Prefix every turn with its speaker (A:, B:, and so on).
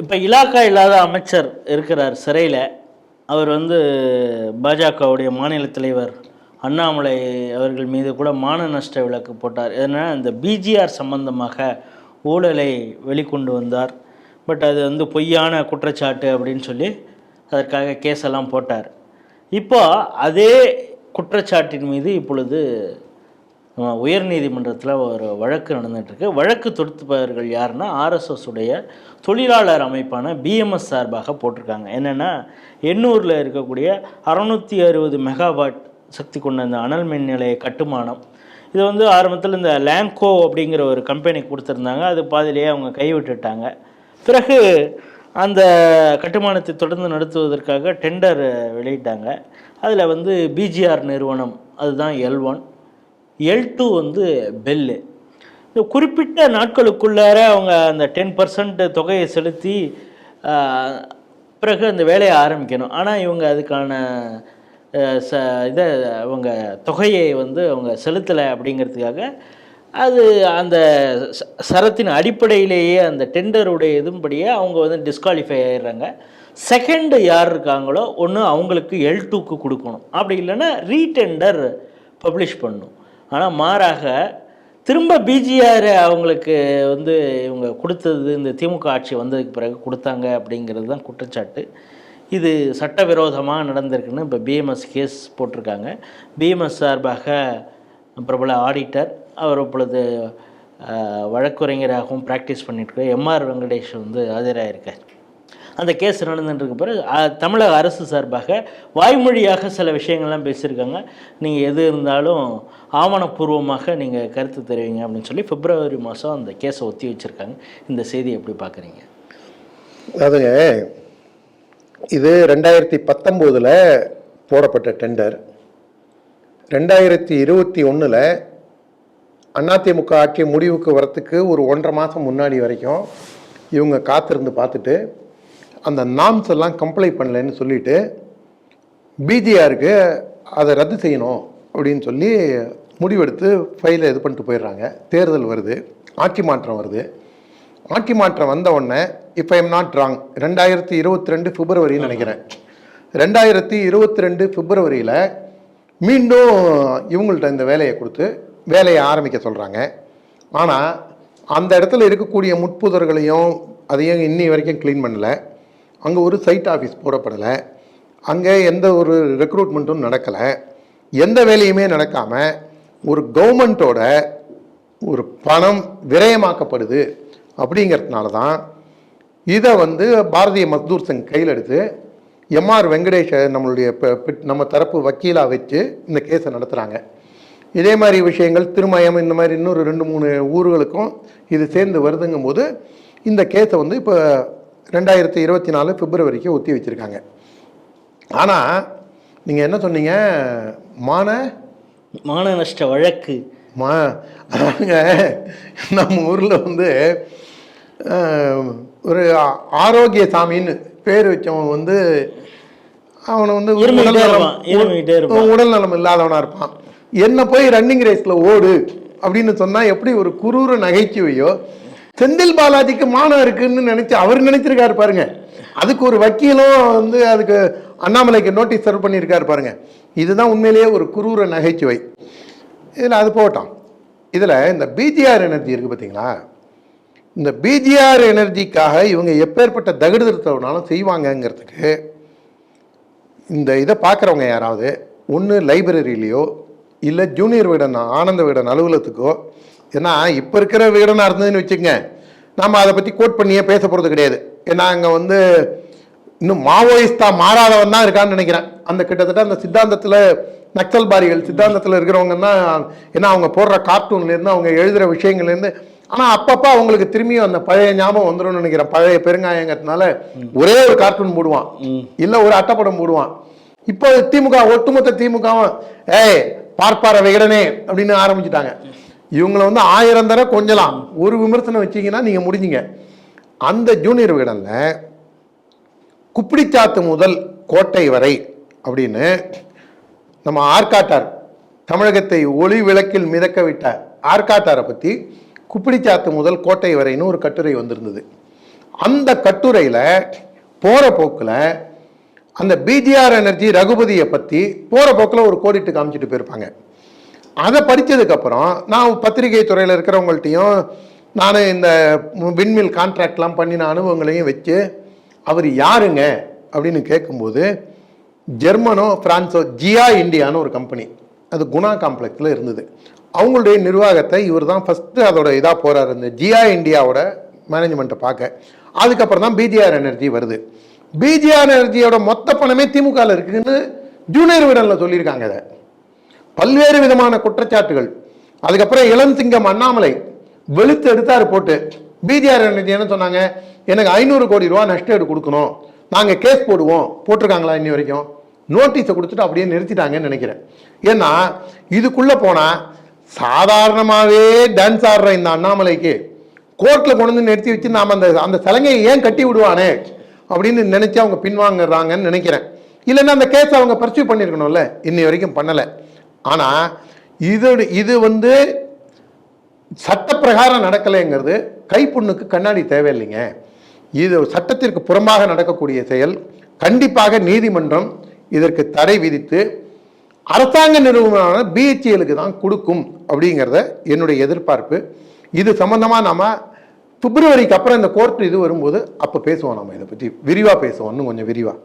A: இப்போ இலாக்கா இல்லாத அமைச்சர் இருக்கிறார் சிறையில். அவர் வந்து பாஜகவுடைய மாநில தலைவர் அண்ணாமலை அவர்கள் மீது கூட மான நஷ்ட விளக்கு போட்டார். ஏன்னா இந்த பிஜிஆர் சம்பந்தமாக ஊழலை வெளிக்கொண்டு வந்தார். பட் அது வந்து பொய்யான குற்றச்சாட்டு அப்படின்னு சொல்லி அதற்காக கேஸ் எல்லாம் போட்டார். இப்போ அதே குற்றச்சாட்டின் மீது இப்பொழுது உயர் உயர்நீதிமன்றத்தில் ஒரு வழக்கு நடந்துகிட்ருக்கு வழக்கு தொடுத்துப்பவர்கள் யாருன்னா ஆர்எஸ்எஸ் உடைய தொழிலாளர் அமைப்பான பிஎம்எஸ் சார்பாக போட்டிருக்காங்க. என்னென்னா எண்ணூரில் இருக்கக்கூடிய அறநூற்றி அறுபது மெகாவாட் சக்தி கொண்ட இந்த அனல் மின் நிலைய கட்டுமானம். இது வந்து ஆரம்பத்தில் இந்த லேங்கோ அப்படிங்கிற ஒரு கம்பெனி கொடுத்துருந்தாங்க. அது பாதியிலேயே அவங்க கைவிட்டுட்டாங்க. பிறகு அந்த கட்டுமானத்தை தொடர்ந்து நடத்துவதற்காக டெண்டர் வெளியிட்டாங்க. அதில் வந்து பிஜிஆர் நிறுவனம் அதுதான் எல் ஒன். எல் டூ வந்து பெல்லு இந்த குறிப்பிட்ட நாட்களுக்குள்ளார அவங்க அந்த டென் பர்சன்ட் தொகையை செலுத்தி பிறகு அந்த வேலையை ஆரம்பிக்கணும். ஆனால் இவங்க அதுக்கான ச இதை அவங்க தொகையை வந்து அவங்க செலுத்தலை அப்படிங்கிறதுக்காக அது அந்த ச- சரத்தின் அடிப்படையிலேயே அந்த டெண்டருடைய இதும்படியே அவங்க வந்து டிஸ்குவாலிஃபை ஆயிடுறாங்க. செகண்டு யார் இருக்காங்களோ ஒன்று அவங்களுக்கு எல் டூக்கு கொடுக்கணும். அப்படி இல்லைன்னா ரீடெண்டர் பப்ளிஷ் பண்ணணும். ஆனால் மாறாக திரும்ப பிஜிஆர் அவங்களுக்கு வந்து இவங்க கொடுத்தது இந்த திமுக ஆட்சி வந்ததுக்கு பிறகு கொடுத்தாங்க அப்படிங்கிறது தான் குற்றச்சாட்டு. இது சட்டவிரோதமாக நடந்திருக்குன்னு இப்போ பிஎம்எஸ் கேஸ் போட்டிருக்காங்க. பிஎம்எஸ் சார்பாக பிரபல ஆடிட்டர் அவர் இப்பொழுது வழக்குரைஞராகவும் ப்ராக்டிஸ் பண்ணிட்டு எம்ஆர் வெங்கடேஷ் வந்து ஆஜராயிருக்கார். அந்த கேஸ் நடந்துட்டு இருக்க பிறகு தமிழக அரசு சார்பாக வாய்மொழியாக சில விஷயங்கள்லாம் பேசியிருக்காங்க. நீங்கள் எது இருந்தாலும் ஆவணப்பூர்வமாக நீங்கள் கருத்து தெரிவிங்க அப்படின்னு சொல்லி பிப்ரவரி மாதம் அந்த கேஸை ஒத்தி வச்சுருக்காங்க. இந்த செய்தி எப்படி பார்க்குறீங்க
B: அதுங்க இது ரெண்டாயிரத்தி பத்தொம்போதில் போடப்பட்ட டெண்டர். ரெண்டாயிரத்தி இருபத்தி ஒன்றில் அதிமுக ஆட்சி முடிவுக்கு வரத்துக்கு ஒரு ஒன்றரை மாதம் முன்னாடி வரைக்கும் இவங்க காத்திருந்து பார்த்துட்டு அந்த நாம்ஸ் எல்லாம் கம்ப்ளை பண்ணலைன்னு சொல்லிட்டு பிஜிஆருக்கு அதை ரத்து செய்யணும் அப்படின்னு சொல்லி முடிவெடுத்து ஃபைலை இது பண்ணிட்டு போயிடுறாங்க. தேர்தல் வருது ஆட்சி மாற்றம் வருது. ஆட்சி மாற்றம் வந்த உடனே இப்போ எம் நாட் ராங் ரெண்டாயிரத்தி இருபத்தி ரெண்டு பிப்ரவரின்னு நினைக்கிறேன். ரெண்டாயிரத்தி இருபத்தி ரெண்டு பிப்ரவரியில் மீண்டும் இவங்கள்ட்ட இந்த வேலையை கொடுத்து வேலையை ஆரம்பிக்க சொல்கிறாங்க ஆனால் அந்த இடத்துல இருக்கக்கூடிய முட்புதர்களையும் அதையும் இன்னி வரைக்கும் க்ளீன் பண்ணல. அங்கே ஒரு சைட் ஆஃபீஸ் போடப்படலை. அங்கே எந்த ஒரு ரெக்ரூட்மெண்ட்டும் நடக்கலை. எந்த வேலையுமே நடக்காமல் ஒரு கவர்மெண்ட்டோட ஒரு பணம் விரயமாக்கப்படுது அப்படிங்கிறதுனால தான் இதை வந்து பாரதிய மஸ்தூர் சங் கையில் எடுத்து எம்ஆர் வெங்கடேஷ நம்மளுடைய நம்ம தரப்பு வக்கீலாக வச்சு இந்த கேஸை நடத்துகிறாங்க இதே மாதிரி விஷயங்கள் திருமயம் இந்த மாதிரி இன்னொரு ரெண்டு மூணு ஊர்களுக்கும் இது சேர்ந்து வருதுங்கும் போது இந்த கேஸை வந்து இப்போ ரெண்டாயிரத்தி இருபத்தி நாலு பிப்ரவரிக்கு ஒத்தி வச்சுருக்காங்க. ஆனால் நீங்கள் என்ன சொன்னீங்க? மான?
A: மான நஷ்ட வழக்கு.
B: மா நம்ம ஊரில் வந்து ஒரு ஆரோக்கிய சாமின்னு பேர் வச்சவன் வந்து அவனை வந்து. உடல் நலம் இல்லாதவனா இருப்பான். என்ன போய் ரன்னிங் ரேஸ்ல ஓடு அப்படின்னு சொன்னா எப்படி ஒரு குரூர நகைச்சுவையோ செந்தில் பாலாஜிக்கு மானம் இருக்குன்னு நினைச்சு அவர் நினைச்சிருக்காரு பாருங்க. அதுக்கு ஒரு வக்கீலும் வந்து அதுக்கு அண்ணாமலைக்கு நோட்டீஸ் சர்வ் பண்ணியிருக்காரு பாருங்க. இதுதான் உண்மையிலேயே ஒரு குரூர நகைச்சுவை. இதில் அது போட்டோம் இதில் இந்த பிஜிஆர் எனர்ஜி இருக்குது பார்த்தீங்களா இந்த பிஜிஆர் எனர்ஜிக்காக இவங்க எப்பேற்பட்ட தகுடு திருத்தவனாலும் செய்வாங்கங்கிறதுக்கு இந்த இதை பார்க்குறவங்க யாராவது ஒன்று லைப்ரரியிலையோ இல்லை ஜூனியர் வீடன் ஆனந்த வீடன் அலுவலகத்துக்கோ ஏன்னா இப்போ இருக்கிற வீடனாக இருந்ததுன்னு வச்சுக்கங்க நாம் அதை பற்றி கோட் பண்ணியே பேச போகிறது கிடையாது. ஏன்னா அங்கே வந்து இன்னும் மாவோயிஸ்டா மாறாதவன் தான் இருக்கான்னு நினைக்கிறேன். அந்த கிட்டத்தட்ட அந்த சித்தாந்தத்தில் நக்சல்பாரிகள் சித்தாந்தத்தில் இருக்கிறவங்க தான் ஏன்னா அவங்க போடுற கார்ட்டூன்லேருந்து அவங்க எழுதுகிற விஷயங்கள்லேருந்து ஆனால் அப்பப்போ அவங்களுக்கு திரும்பியும் அந்த பழைய ஞாபகம் வந்துரும்னு நினைக்கிறேன். பழைய பெருங்காயங்கிறதுனால ஒரே ஒரு கார்ட்டூன் போடுவான் இல்லை ஒரு அட்டைப்படம் போடுவான் இப்போ திமுக ஒட்டுமொத்த திமுகவும் ஏய் பார்ப்பார விகடனே அப்படின்னு ஆரம்பிச்சிட்டாங்க. இவங்களை வந்து ஆயிரம் தடவை கொஞ்சலாம். ஒரு விமர்சனம் வச்சீங்கன்னா நீங்கள் முடிஞ்சீங்க. அந்த ஜூனியர் விகடனில் குப்பிடிச்சாத்து முதல் கோட்டை வரை அப்படின்னு நம்ம ஆர்காட்டார் தமிழகத்தை ஒளி விளக்கில் மிதக்க விட்ட ஆர்காட்டாரை பற்றி குப்பிடிச்சாத்து முதல் கோட்டை வரைன்னு ஒரு கட்டுரை வந்திருந்தது. அந்த கட்டுரையில் போகிற போக்கில் அந்த பிஜிஆர் எனர்ஜி ரகுபதியை பற்றி போகிற போக்கில் ஒரு கோடிட்டு காமிச்சிட்டு போயிருப்பாங்க. அதை படித்ததுக்கப்புறம் நான் பத்திரிகை துறையில் இருக்கிறவங்கள்ட்டையும் நான் இந்த விண்மில் கான்ட்ராக்ட்லாம் பண்ணின அனுபவங்களையும் வச்சு அவர் யாருங்க அப்படின்னு கேட்கும்போது ஜெர்மனோ ஃப்ரான்ஸோ ஜியா இண்டியான்னு ஒரு கம்பெனி அது குணா காம்ப்ளெக்ஸில் இருந்தது. அவங்களுடைய நிர்வாகத்தை இவர் தான் ஃபஸ்ட்டு அதோட இதாக போகிறார் இந்த ஜியா இந்தியாவோட மேனேஜ்மெண்ட்டை பார்க்க. அதுக்கப்புறம் தான் பிஜிஆர் எனர்ஜி வருது. பிஜிஆர் எனர்ஜியோட மொத்த பணமே திமுகவில் இருக்குதுன்னு ஜூனியர் விடனில் சொல்லியிருக்காங்க அதை. பல்வேறு விதமான குற்றச்சாட்டுகள். அதுக்கப்புறம் இளம் சிங்கம் அண்ணாமலை வெளுத்து எடுத்தாரு போட்டு. பிஜிஆர் என்ன சொன்னாங்க? எனக்கு ஐநூறு கோடி ரூபா நஷ்டஈடு கொடுக்கணும். நாங்கள் கேஸ் போடுவோம். போட்டிருக்காங்களா இன்னி வரைக்கும்? நோட்டீஸை கொடுத்துட்டு அப்படியே நிறுத்திட்டாங்கன்னு நினைக்கிறேன். ஏன்னா இதுக்குள்ளே போனால் சாதாரணமாகவே டான்ஸ் ஆடுற இந்த அண்ணாமலைக்கு கோர்ட்டில் கொண்டு வந்து நிறுத்தி வச்சு நாம் அந்த அந்த சலங்கையை ஏன் கட்டி விடுவானே அப்படின்னு நினச்சி அவங்க பின்வாங்குறாங்கன்னு நினைக்கிறேன். இல்லைன்னா அந்த கேஸ் அவங்க பர்சியூ பண்ணியிருக்கணும்ல? இன்னி வரைக்கும் பண்ணலை. ஆனால் இது இது வந்து சட்டப்பிரகாரம் நடக்கலைங்கிறது கைப்புண்ணுக்கு கண்ணாடி தேவையில்லைங்க. இது சட்டத்திற்கு புறம்பாக நடக்கக்கூடிய செயல். கண்டிப்பாக நீதிமன்றம் இதற்கு தடை விதித்து அரசாங்க நிறுவனமான பிஹெச்எலுக்கு தான் கொடுக்கும் அப்படிங்கிறத என்னுடைய எதிர்பார்ப்பு. இது சம்பந்தமாக நம்ம பிப்ரவரிக்கு அப்புறம் இந்த கோர்ட் இது வரும்போது அப்போ பேசுவோம் நம்ம இதை பற்றி விரிவாக பேசுவோம் இன்னும் கொஞ்சம் விரிவாக